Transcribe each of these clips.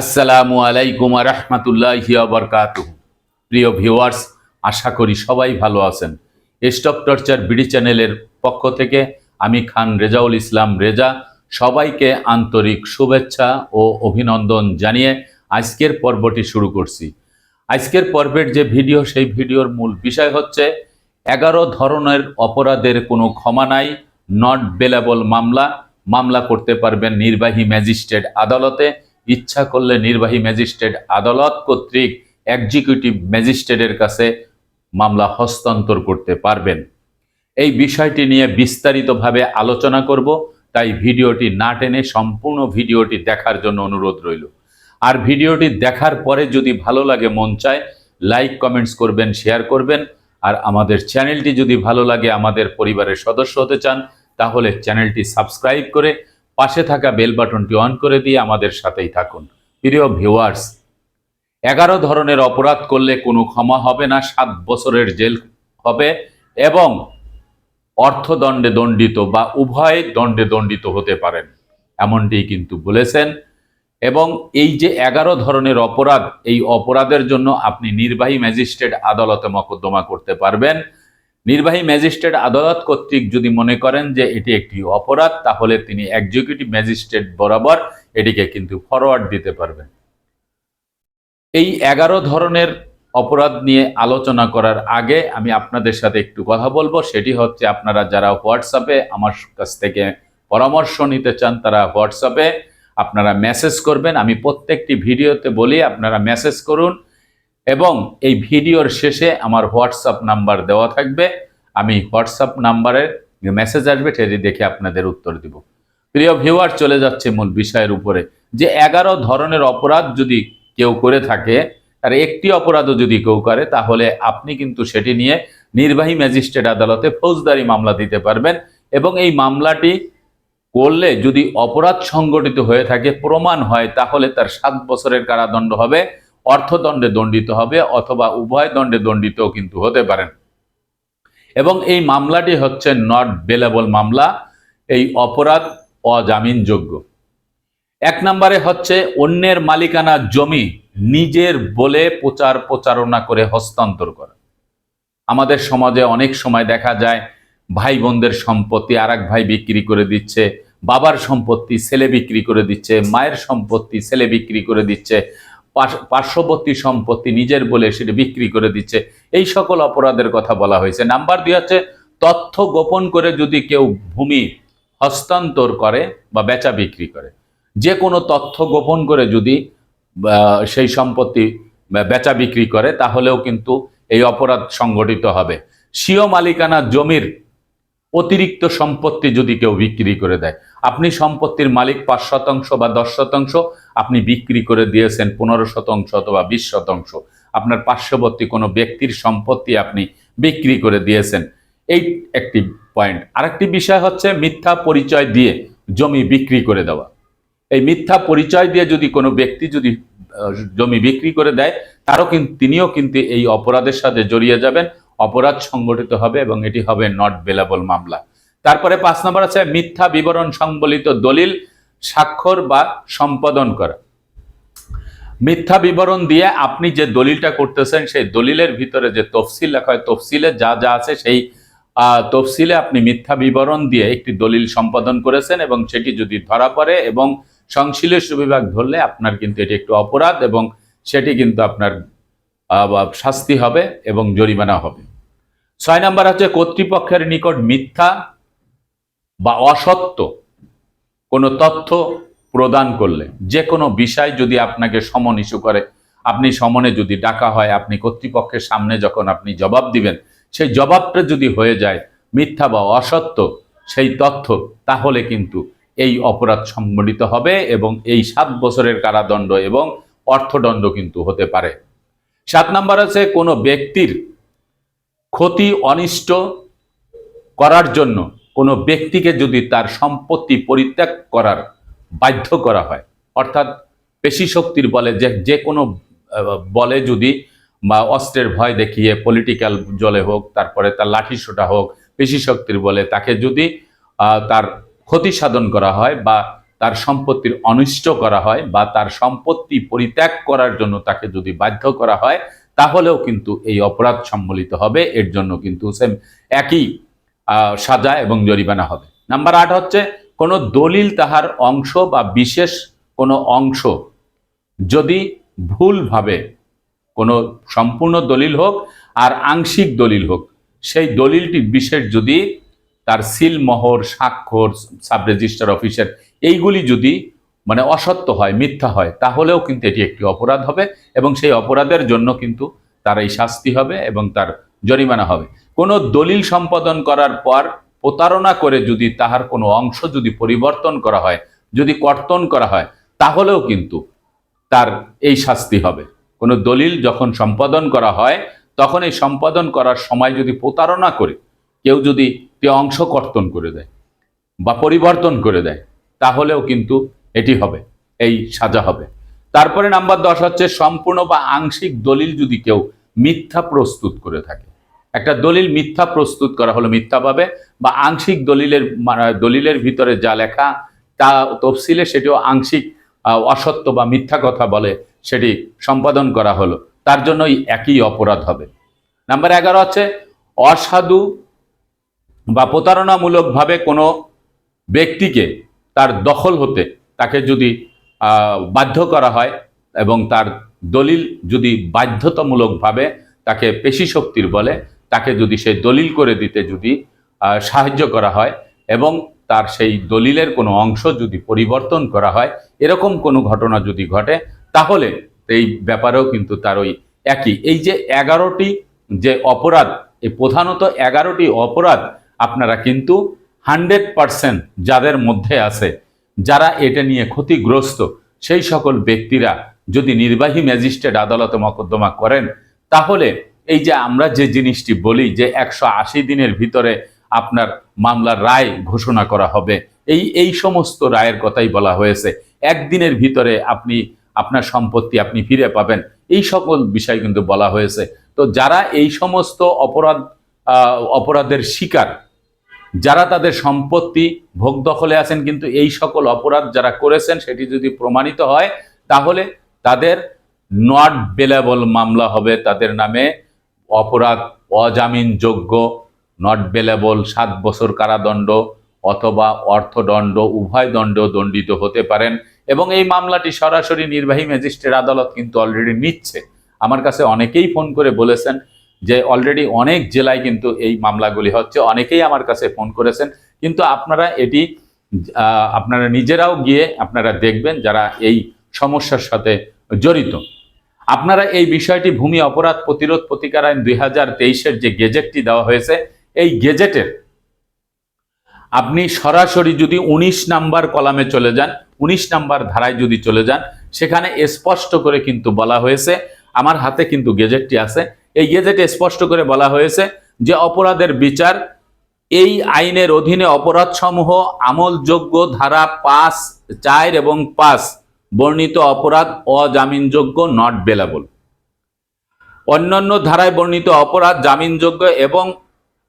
আসসালামু আলাইকুম রহমতুল্লাহি বরকাত প্রিয় ভিউয়ার্স, আশা করি সবাই ভালো আছেন। স্টপ টর্চার বিডি চ্যানেলের পক্ষ থেকে আমি খান রেজাউল ইসলাম রেজা, সবাইকে আন্তরিক শুভেচ্ছা ও অভিনন্দন জানিয়ে আজকের পর্বটি শুরু করছি। আজকের পর্বের যে ভিডিও, সেই ভিডিওর মূল বিষয় হচ্ছে, এগারো ধরনের অপরাধের কোনো ক্ষমা নাই নট বেলেবল মামলা। মামলা করতে পারবেন নির্বাহী ম্যাজিস্ট্রেট আদালতে ইচ্ছা করলে নির্বাহী ম্যাজিস্ট্রেট আদালত কর্তৃক এক্সিকিউটিভ ম্যাজিস্ট্রেটের কাছে মামলা হস্তান্তর করতে পারবেন। এই বিষয়টি নিয়ে বিস্তারিতভাবে আলোচনা করব, তাই ভিডিওটি না টেনে সম্পূর্ণ ভিডিওটি দেখার জন্য অনুরোধ রইল। আর ভিডিওটি দেখার পরে যদি ভালো লাগে, মন চায়, লাইক, কমেন্টস করবেন, শেয়ার করবেন। আর আমাদের চ্যানেলটি যদি ভালো লাগে, আমাদের পরিবারের সদস্য হতে চান, তাহলে চ্যানেলটি সাবস্ক্রাইব করে পাশে থাকা বেল বাটনটি অন করে দিয়ে আমাদের সাথেই থাকুন। প্রিয় ভিউয়ার্স, এগারো ধরনের অপরাধ করলে কোনো ক্ষমা হবে না, সাত বছরের জেল হবে এবং অর্থদণ্ডে দণ্ডিত বা উভয় দণ্ডে দণ্ডিত হতে পারেন এমনটি কিন্তু বলেছেন। এবং এই যে এগারো ধরনের অপরাধ, এই অপরাধের জন্য আপনি নির্বাহী ম্যাজিস্ট্রেট আদালতে মকদ্দমা করতে পারবেন। নির্বাহী ম্যাজিস্ট্রেট আদালত কর্তৃক যদি মনে করেন যে এটি একটি অপরাধ, তাহলে তিনি এক্সিকিউটিভ ম্যাজিস্ট্রেট বরাবর এটিকে কিন্তু ফরওয়ার্ড দিতে পারবেন। এই এগারো ধরনের অপরাধ নিয়ে আলোচনা করার আগে আমি আপনাদের সাথে একটু কথা বলব। সেটি হচ্ছে আপনারা যারা হোয়াটসঅ্যাপে আমার কাছ থেকে পরামর্শ নিতে চান, তারা হোয়াটসঅ্যাপে আপনারা মেসেজ করবেন। আমি প্রত্যেকটি ভিডিওতে বলি, আপনারা মেসেজ করুন। এবং এই ভিডিওর শেষে আমার হোয়াটসঅ্যাপ নাম্বার দেওয়া থাকবে। আমি হোয়াটসঅ্যাপ নাম্বারের মেসেজ আসবে সেটি দেখে আপনাদের উত্তর দিব। প্রিয় ভিউয়ার, চলে যাচ্ছে মূল বিষয়ের উপরে। যে এগারো ধরনের অপরাধ যদি কেউ করে থাকে আর একটি অপরাধও যদি কেউ করে, তাহলে আপনি কিন্তু সেটি নিয়ে নির্বাহী ম্যাজিস্ট্রেট আদালতে ফৌজদারি মামলা দিতে পারবেন এবং এই মামলাটি করলে যদি অপরাধ সংগঠিত হয়ে থাকে, প্রমাণ হয়, তাহলে তার সাত বছরের কারাদণ্ড হবে। অর্থদণ্ডে দণ্ডিত হবে অথবা উভয় দণ্ডে দণ্ডিতও কিন্তু হতে পারেন। এবং এই মামলাটি হচ্ছে নট বেলেবল মামলা, এই অপরাধ অজামিনযোগ্য। এক নম্বরে হচ্ছে অন্যের মালিকানা জমি নিজের বলে প্রচার প্রচারণা করে হস্তান্তর করা। আমাদের সমাজে অনেক সময় দেখা যায় ভাই বোনদের সম্পত্তি আর ভাই বিক্রি করে দিচ্ছে, বাবার সম্পত্তি ছেলে বিক্রি করে দিচ্ছে, মায়ের সম্পত্তি ছেলে বিক্রি করে দিচ্ছে পার্শ্ববর্তী সম্পত্তি নিজের বলে সেটা বিক্রি করে দিচ্ছে। এই সকল অপরাধের কথা বলা হয়েছে। নাম্বার দুই হচ্ছে, তথ্য গোপন করে যদি কেউ ভূমি হস্তান্তর করে বা বেচা বিক্রি করে। যে কোনো তথ্য গোপন করে যদি সেই সম্পত্তি বেচা বিক্রি করে, তাহলেও কিন্তু এই অপরাধ সংগঠিত হবে। স্বীয় মালিকানা জমির অতিরিক্ত সম্পত্তি যদি কেউ বিক্রি করে দেয়। আপনি সম্পত্তির মালিক পাঁচ শতাংশ বা দশ শতাংশ, আপনি বিক্রি করে দিয়েছেন পনেরো শতাংশ অথবা বিশ শতাংশ। আপনার পার্শ্ববর্তী কোনো ব্যক্তির সম্পত্তি আপনি বিক্রি করে দিয়েছেন। এই একটি পয়েন্ট। আরেকটি বিষয় হচ্ছে মিথ্যা পরিচয় দিয়ে জমি বিক্রি করে দেওয়া। এই মিথ্যা পরিচয় দিয়ে যদি কোনো ব্যক্তি যদি জমি বিক্রি করে দেয়, তারও কিন্তু তিনিও কিন্তু এই অপরাধের সাথে জড়িয়ে যাবেন। অপরাধ সংগঠিত হবে এবং এটি হবে নট বেলাবল মামলা। তারপরে পাঁচ নম্বর আছে, মিথ্যা বিবরণ সংবলিত দলিল, স্বাক্ষর বা সম্পাদন করা। মিথ্যা বিবরণ দিয়ে আপনি যে দলিলটা করতেছেন, সেই দলিলের ভিতরে যে তফসিল লেখা হয়, তফসিলে যা যা আছে সেই তফসিলে আপনি মিথ্যা বিবরণ দিয়ে একটি দলিল সম্পাদন করেছেন এবং সেটি যদি ধরা পড়ে এবং সংশ্লিষ্ট বিভাগ ধরলে আপনার কিন্তু এটি একটু অপরাধ এবং সেটি কিন্তু আপনার শাস্তি হবে এবং জরিমানা হবে। ছয় নম্বর হচ্ছে কর্তৃপক্ষের নিকট মিথ্যা বা অসত্য কোনো তথ্য প্রদান করলে, যে কোনো বিষয় যদি আপনাকে সমন ইস্যু করে, আপনি সমনে যদি ডাকা হয়, আপনি কর্তৃপক্ষের সামনে যখন আপনি জবাব দিবেন, সেই জবাবটা যদি হয়ে যায় মিথ্যা বা অসত্য, সেই তথ্য, তাহলে কিন্তু এই অপরাধ সংগঠিত হবে এবং এই সাত বছরের কারাদণ্ড এবং অর্থদণ্ড কিন্তু হতে পারে। সাত নাম্বার আছে, কোনো ব্যক্তির ক্ষতি, অনিষ্ট করার জন্য কোনো ব্যক্তিকে যদি তার সম্পত্তি পরিত্যাগ করার বাধ্য করা হয়, অর্থাৎ পেশি শক্তির বলে, যে যে কোনো বলে যদি, বা অস্ত্রের ভয় দেখিয়ে পলিটিক্যাল জলে হোক, তারপরে তার লাঠি সোটা হোক, পেশি শক্তির বলে তাকে যদি তার ক্ষতি সাধন করা হয় বা তার তার সম্পত্তির অনিষ্ট করা হয় বা তার সম্পত্তি পরিত্যাগ করার জন্য তাকে যদি বাধ্য করা হয়, তাহলেও কিন্তু এই অপরাধ সম্মিলিত হবে। এর জন্য কিন্তু সেম একই সাজা এবং জরিমানা হবে। নাম্বার আট হচ্ছে, কোনো দলিল তাহার অংশ বা বিশেষ কোনো অংশ যদি ভুলভাবে কোনো সম্পূর্ণ দলিল হোক আর আংশিক দলিল হোক, সেই দলিলটি বিশেষ যদি তার সিল মোহর স্বাক্ষর সাব রেজিস্টার অফিসের এইগুলি যদি মানে অসত্য হয়, মিথ্যা হয়, তাহলেও কিন্তু এটি একটি অপরাধ হবে এবং সেই অপরাধের জন্য কিন্তু তার এই শাস্তি হবে এবং তার জরিমানা হবে। কোনো দলিল সম্পাদন করার পর প্রতারণা করে যদি তাহার কোনো অংশ যদি পরিবর্তন করা হয়, যদি কর্তন করা হয়, তাহলেও কিন্তু তার এই শাস্তি হবে। কোনো দলিল যখন সম্পাদন করা হয়, তখন এই সম্পাদন করার সময় যদি প্রতারণা করে, কেউ যদি তে অংশ কর্তন করে দেয় বা পরিবর্তন করে দেয় তাহলেও কিন্তু এটি হবে, এই সাজা হবে। তারপরে নাম্বার দশ হচ্ছে সম্পূর্ণ বা আংশিক দলিল যদি কেউ মিথ্যা প্রস্তুত করে থাকে। একটা দলিল মিথ্যা প্রস্তুত করা হলো মিথ্যা পাবে বা আংশিক দলিলের দলিলের ভিতরে যা লেখা তা তফসিলে সেটিও আংশিক অসত্য বা মিথ্যা কথা বলে সেটি সম্পাদন করা হলো। তার জন্যই একই অপরাধ হবে। নাম্বার এগারো হচ্ছে অসাধু বা প্রতারণামূলকভাবে কোনো ব্যক্তিকে তার দখল হতে তাকে যদি বাধ্য করা হয় এবং তার দলিল যদি বাধ্যতামূলকভাবে তাকে পেশি শক্তির বলে, তাকে যদি সেই দলিল করে দিতে যদি সাহায্য করা হয় এবং তার সেই দলিলের কোনো অংশ যদি পরিবর্তন করা হয়, এরকম কোনো ঘটনা যদি ঘটে, তাহলে এই ব্যাপারেও কিন্তু তার ওই একই। এই যে এগারোটি যে অপরাধ, এই প্রধানত এগারোটি অপরাধ আপনারা কিন্তু হান্ড্রেড পারসেন্ট যাদের মধ্যে আছে, যারা এটা নিয়ে ক্ষতিগ্রস্ত, সেই সকল ব্যক্তিরা যদি নির্বাহী ম্যাজিস্ট্রেট আদালতে মকদ্দমা করেন, তাহলে এই যে আমরা যে জিনিসটি বলি যে একশো আশি দিনের ভিতরে আপনার মামলার রায় ঘোষণা করা হবে, এই এই সমস্ত রায়ের কথাই বলা হয়েছে। একদিনের ভিতরে আপনি, আপনার সম্পত্তি আপনি ফিরে পাবেন, এই সকল বিষয় কিন্তু বলা হয়েছে। তো যারা এই সমস্ত অপরাধ অপরাধের শিকার যারা তাদের সম্পত্তি ভোগ দখলে আছেন, কিন্তু এই সকল অপরাধ যারা করেছেন, সেটি যদি প্রমাণিত হয়, তাহলে তাদের নট বেলেবল মামলা হবে। তাদের নামে অপরাধ, অজামিনযোগ্য নট বেলেবল সাত বছর কারাদণ্ড অথবা অর্থদণ্ড, উভয় দণ্ড দণ্ডিত হতে পারেন। এবং এই মামলাটি সরাসরি নির্বাহী ম্যাজিস্ট্রেট আদালত কিন্তু অলরেডি নিচ্ছে। আমার কাছে অনেকেই ফোন করে বলেছেন যে অলরেডি অনেক জেলায় কিন্তু এই মামলাগুলি হচ্ছে। অনেকেই আমার কাছে ফোন করেছেন। কিন্তু আপনারা এটি আপনারা নিজেরাও গিয়ে আপনারা দেখবেন যারা এই সমস্যার সাথে জড়িত। আপনারা এই বিষয়টি ভূমি অপরাধ প্রতিরোধ প্রতিকার আইন দুই যে গেজেটটি দেওয়া হয়েছে, এই গেজেটের আপনি সরাসরি যদি উনিশ নাম্বার কলামে চলে যান, উনিশ নাম্বার ধারায় যদি চলে যান, সেখানে স্পষ্ট করে কিন্তু বলা হয়েছে, আমার হাতে কিন্তু গেজেটটি আছে। এই গেজেটে স্পষ্ট করে বলা হয়েছে যে অপরাধের বিচার এই আইনের অধীনে অপরাধসমূহ আমলযোগ্য ধারা পাঁচ, চার এবং পাঁচ বর্ণিত অপরাধ অজামিনযোগ্য নট বেলাবল অন্যান্য ধারায় বর্ণিত অপরাধ জামিনযোগ্য এবং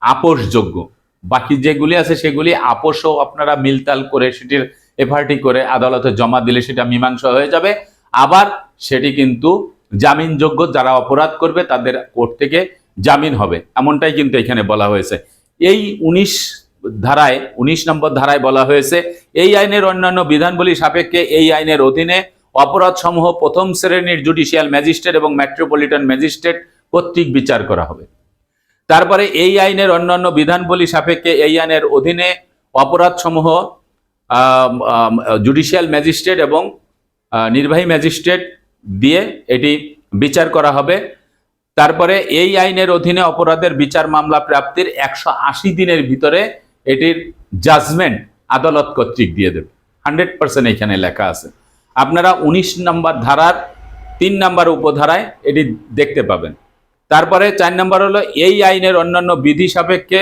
আপোষযোগ্য। বাকি যেগুলি আছে সেগুলি আপোষও আপনারা মিলতাল করে সেটির এফআরটি করে আদালতে জমা দিলে সেটা মীমাংসা হয়ে যাবে। আবার সেটি কিন্তু জামিনযোগ্য যারা অপরাধ করবে তাদের কোর্ট থেকে জামিন হবে। এমনটাই কিন্তু এখানে বলা হয়েছে। এই উনিশ ধারায়, উনিশ নম্বর ধারায় বলা হয়েছে, এই আইনের অন্যান্য বিধানবলী সাপেক্ষে এই আইনের অধীনে অপরাধ সমূহ প্রথম শ্রেণির জুডিশিয়াল ম্যাজিস্ট্রেট এবং মেট্রোপলিটন ম্যাজিস্ট্রেট কর্তৃক বিচার করা হবে। তারপরে এই আইনের অন্যান্য বিধানবলী সাপেক্ষে এই আইনের অধীনে অপরাধ সমূহ জুডিশিয়াল ম্যাজিস্ট্রেট এবং নির্বাহী ম্যাজিস্ট্রেট দিয়ে এটি বিচার করা হবে। তারপরে এই আইনের অধীনে অপরাধের বিচার মামলা প্রাপ্তির একশো আশি দিনের ভিতরে এটির জাজমেন্ট আদালত কর্তৃক দিয়ে দেবে। হান্ড্রেড পার্সেন্ট এখানে লেখা আছে। আপনারা উনিশ নম্বর ধারার তিন নম্বর উপধারায় এটি দেখতে পাবেন। তারপরে চার নম্বর হলো এই আইনের অন্যান্য বিধি সাপেক্ষে,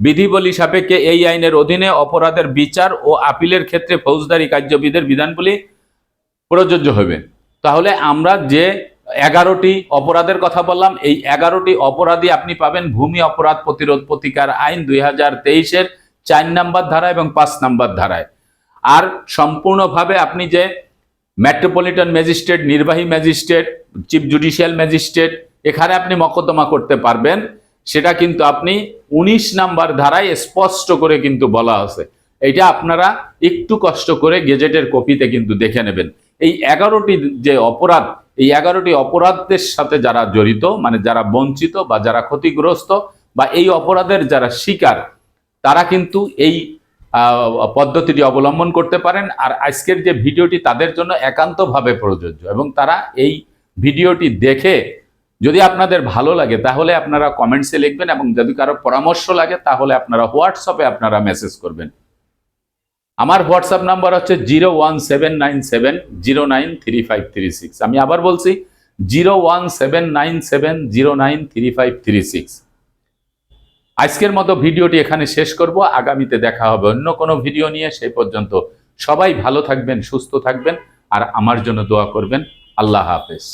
বিধিবলী সাপেক্ষে এই আইনের অধীনে অপরাধের বিচার ও আপিলের ক্ষেত্রে ফৌজদারি কার্যবিধের বিধানগুলি প্রযোজ্য হবে। তাহলে আমরা যে এগারোটি অপরাধের কথা বললাম, এই এগারোটি অপরাধী আপনি পাবেন ভূমি অপরাধ প্রতিরোধ প্রতিকার আইন দুই হাজার তেইশের চার নাম্বার ধারা এবং পাঁচ নাম্বার ধারায়। আর সম্পূর্ণভাবে আপনি যে মেট্রোপলিটন ম্যাজিস্ট্রেট, নির্বাহী ম্যাজিস্ট্রেট, চিফ জুডিশিয়াল ম্যাজিস্ট্রেট, এখানে আপনি মকদ্দমা করতে পারবেন। সেটা কিন্তু আপনি উনিশ নাম্বার ধারায় স্পষ্ট করে কিন্তু বলা আছে। এটা আপনারা একটু কষ্ট করে গেজেটের কপিতে কিন্তু দেখে নেবেন। এই এগারোটি যে অপরাধ, এই এগারোটি অপরাধের সাথে যারা জড়িত মানে যারা বঞ্চিত বা যারা ক্ষতিগ্রস্ত বা এই অপরাধের যারা শিকার, তারা কিন্তু এই পদ্ধতিটি অবলম্বন করতে পারেন। আর আজকের যে ভিডিওটি তাদের জন্য একান্তভাবে প্রযোজ্য এবং তারা এই ভিডিওটি দেখে যদি আপনাদের ভালো লাগে, তাহলে আপনারা কমেন্টসে লিখবেন এবং যদি কারও পরামর্শ লাগে, তাহলে আপনারা হোয়াটসঅ্যাপে আপনারা মেসেজ করবেন। আমার হোয়াটসঅ্যাপ নাম্বার হচ্ছে zero one seven nine seven, zero nine three five three six. আমি আবার বলছি, zero one seven nine seven, zero nine three five three six. আজকের মতো ভিডিওটি এখানে শেষ করব। আগামীতে দেখা হবে অন্য কোনো ভিডিও নিয়ে। সেই পর্যন্ত সবাই ভালো থাকবেন, সুস্থ থাকবেন, আর আমার জন্য দোয়া করবেন। আল্লাহ হাফেজ।